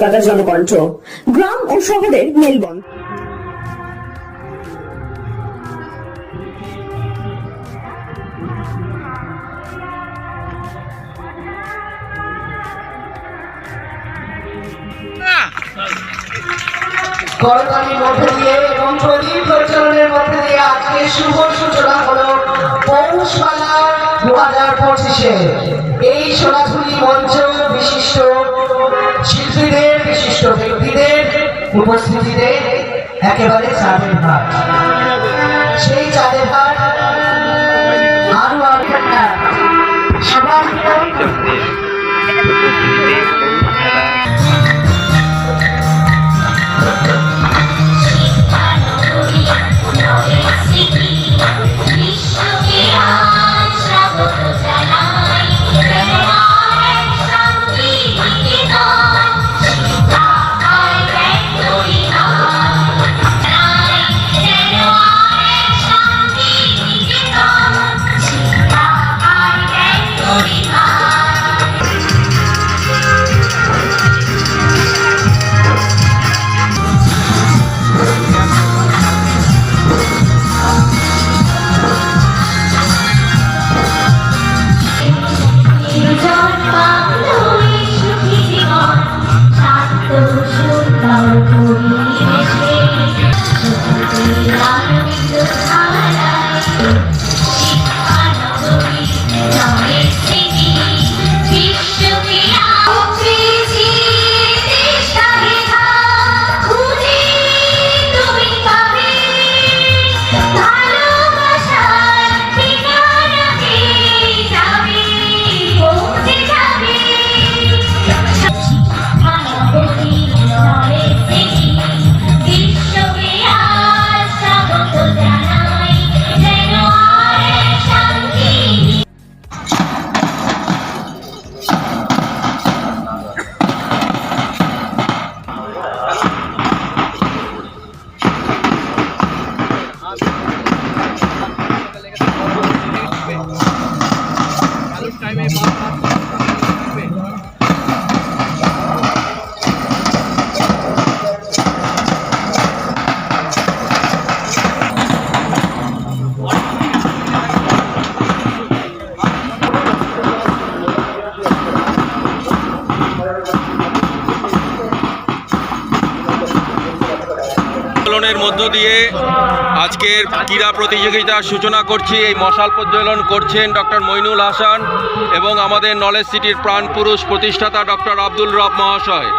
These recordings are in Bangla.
কলকাতা জনকণ্ঠ গ্রাম ও শহরের মেলবন্ধন। করতালির মধ্যে দিয়ে এবং প্রদীপ প্রচলনের মধ্যে দিয়ে আজকে শুভ সূচনা হলো পৌষমালা দু হাজার পঁচিশে। এই সোনাঝুরি মঞ্চ বিশিষ্ট শিল্পীদের বিশিষ্ট ব্যক্তিদের উপস্থিতিতে একেবারে চাঁদের ভাট সেই চাঁদের ভাট আরও আরও সবার প্রজ্বলনের মধ্য দিয়ে আজকের ক্রীড়া প্রতিযোগিতার সূচনা করছি। এই মশাল প্রজ্বলন করছেন ডক্টর মইনুল হাসান এবং আমাদের নলেজ সিটির প্রাণপুরুষ প্রতিষ্ঠাতা ডক্টর আব্দুল রব মহাশয়।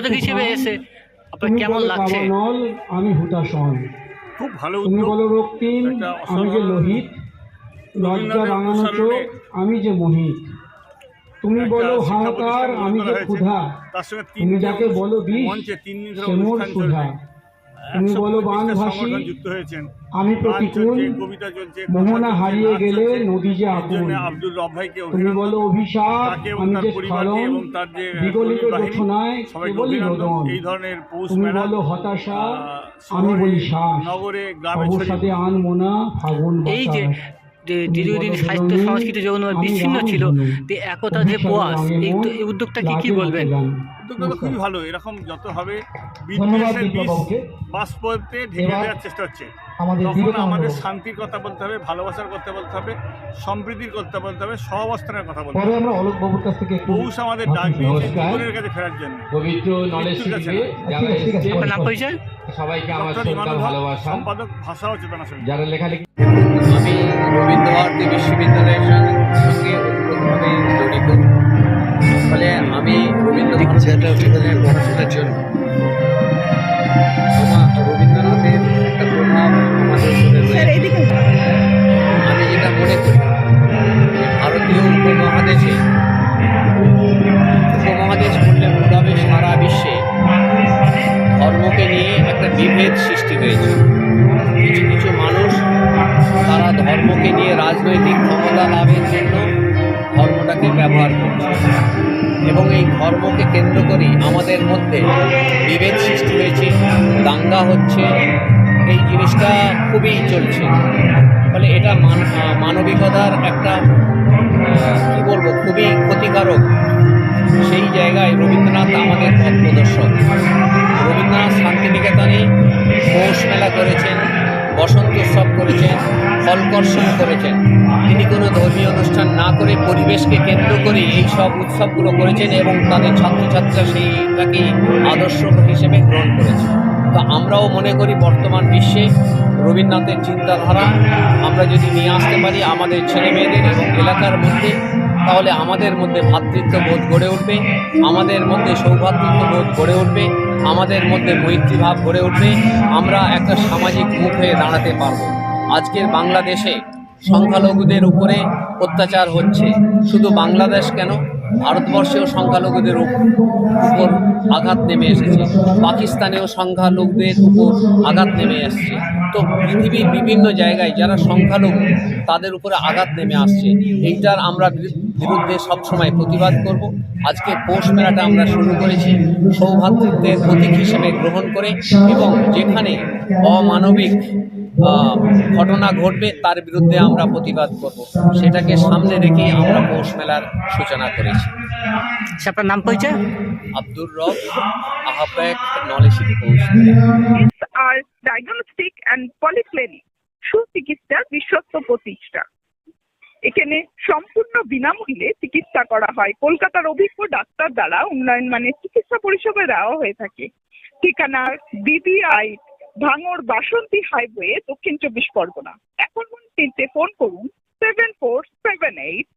উদ্বোধক হিসেবে এসে আপনার কেমন লাগছে? আমি হুতাশন খুব ভালো তুমি উদ্যোগ বলো রক্তিম একটা আমি যে লোহিত লজ্জা রাঙানো চোখ আমি যে মোহিত। তুমি বলো হাহাকার আমি যে ক্ষুধা। তুমি যাকে বলো বিষ সে মোর সুধা। তুমি বলো বানভাসী, আমি প্রতিকূল মোহনা হারিয়ে গেলে নদী যে ভাইকে তুমি বলো অভিশাপ আমি যে যে বিগলিত সবাইকে কেবলই রোদন এই ধরনের তুমি বলো হতাশা আমি বলি শ্বাস। নগরে গ্রামে আন মোনা ফাগুন এই যে যে দীর্ঘদিন সাহিত্য সংস্কৃতি যখন বিচ্ছিন্ন ছিল যে একতা যে প্রয়াস এই তো- এই উদ্যোগটা কি কি বলবেন? উদ্যোগটা খুবই ভালো। এরকম যত হবে বিদ্বেষের বিষ। বাষ্পতে ঢেকে দেওয়ার চেষ্টা হচ্ছে। আমাদের তখন আমাদের শান্তির কথা বলতে হবে ভালোবাসার কথা বলতে হবে সম্প্রীতির কথা বলতে হবে সহাবস্থানের কথা বলতে হবে। আমরা অলোক বাবুর কাছ থেকে একটু পৌষ আমাদের ডাক দিয়েছে জীবনের কাছে ফেরার জন্য। নাম পরিচয়? সবাইকে আমার সম্পাদক ভাষা ও চেতনা যারা লেখালেখি রবীন্দ্র ভারতী বিশ্ববিদ্যালয়ের সঙ্গে ওতপ্রোতভাবে জড়িত ফলে আমি রবীন্দ্র ভারতী বিশ্ববিদ্যালয়ের পড়াশোনার জন্য রবীন্দ্রনাথের একটা প্রভাব আমাদের আমি যেটা মনে করি ভারতীয় উপমহাদেশে উপমহাদেশ বললে হবে সারা বিশ্বে ধর্মকে নিয়ে একটা বিভেদ সৃষ্টি হয়েছে। ব্যবহার এবং এই ধর্মকে কেন্দ্র করেই আমাদের মধ্যে বিভেদ সৃষ্টি হয়েছে, দাঙ্গা হচ্ছে, এই জিনিসটা খুবই চলছে। ফলে এটা মান- মানবিকতার একটা কি বলব, খুবই ক্ষতিকারক। সেই জায়গায় রবীন্দ্রনাথ আমাদের পথ প্রদর্শক। রবীন্দ্রনাথ শান্তিনিকেতনে পৌষ মেলা করেছেন। বসন্ত উৎসব করেছেন ফলকর্ষণ করেছেন। তিনি কোনো ধর্মীয় অনুষ্ঠান না করে পরিবেশকে কেন্দ্র করে এই সব উৎসবগুলো করেছেন এবং তাদের ছাত্রছাত্রীরা সেইটাকে আদর্শ হিসেবে গ্রহণ করেছে। তো আমরাও মনে করি বর্তমান বিশ্বে রবীন্দ্রনাথের চিন্তাধারা আমরা যদি নিয়ে আসতে পারি আমাদের ছেলে মেয়েদের এবং এলাকার মধ্যে, তাহলে আমাদের মধ্যে ভ্রাতৃত্ব বোধ গড়ে উঠবে, আমাদের মধ্যে সৌভ্রাতৃত্ব বোধ গড়ে উঠবে। আমাদের মধ্যে মৈত্রীভাব গড়ে উঠবে আমরা একটা সামাজিক মুখ হয়ে দাঁড়াতে পারব। আজকের বাংলাদেশে সংখ্যালঘুদের উপরে অত্যাচার হচ্ছে। শুধু বাংলাদেশ কেন? ভারতবর্ষেও সংখ্যালঘুদের উপ- উপর আঘাত নেমে এসেছে। পাকিস্তানেও সংখ্যালঘুদের উপর আঘাত নেমে আসছে। তো পৃথিবীর বিভিন্ন জায়গায় যারা সংখ্যালঘু, তাদের উপরে আঘাত নেমে আসছে। এইটার আমরা বিরু- বিরুদ্ধে সবসময় প্রতিবাদ করব। আজকে পৌষ মেলাটা আমরা শুরু করেছি সৌভাতৃত্বের প্রতীক হিসেবে গ্রহণ করে এবং যেখানে অমানবিক ঘটনা ঘটবে তার বিরুদ্ধে আমরা প্রতিবাদ করব। সেটাকে সামনে রেখে আমরা পৌষ মেলার সূচনা করেছি। আপনার নাম পরিচয়? আব্দুর রব আহ্বায়ক নলেজ সিটি পৌষ আর ডায়াগনস্টিক অ্যান্ড পলিক্লিনিক সুচিকিৎসার বিশ্বস্ত প্রতিষ্ঠা। এখানে সম্পূর্ণ বিনামূল্যে চিকিৎসা করা হয়। কলকাতার অভিজ্ঞ ডাক্তার দ্বারা উন্নয়ন মানের চিকিৎসা পরিষেবা দেওয়া হয়ে থাকে। ঠিকানা বিবিআই ভাঙড় বাসন্তী হাইওয়ে দক্ষিণ চব্বিশ পরগনা। এখন তিনটে ফোন করুন seven four seven eight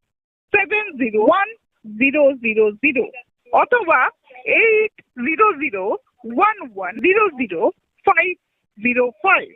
seven zero one zero zero zero অথবা eight zero zero one one zero zero five zero five